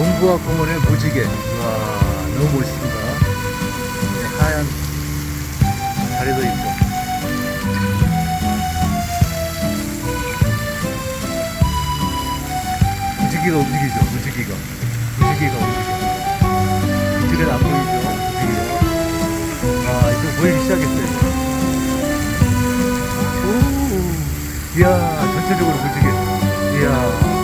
농부학 공원의 무지개. 와, 너무 멋있습니다. 네, 하얀 다리도 있고. 무지개가 움직이죠, 무지개가. 무지개가 움직여. 무지개는 안 보이죠, 무지개가. 아, 이제 보이기 시작했어요. 오, 이야, 전체적으로 무지개. 이야.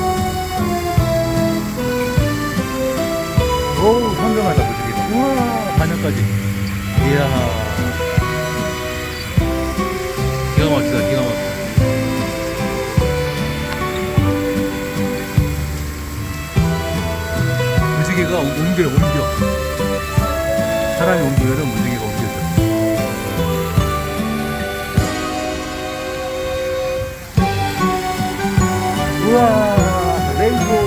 우와, 반영까지. 이야. 기가 막히다, 기가 막히다. 무지개가 옮겨, 옮겨. 사람이 옮기면 무지개가 옮겨져. 우와, 레인보우.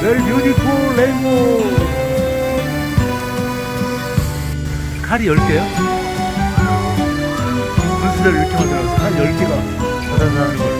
Very beautiful 레인보우. 칼이 10개요? 분수를 이렇게 만들어서 칼 10개가 자자자 하는 걸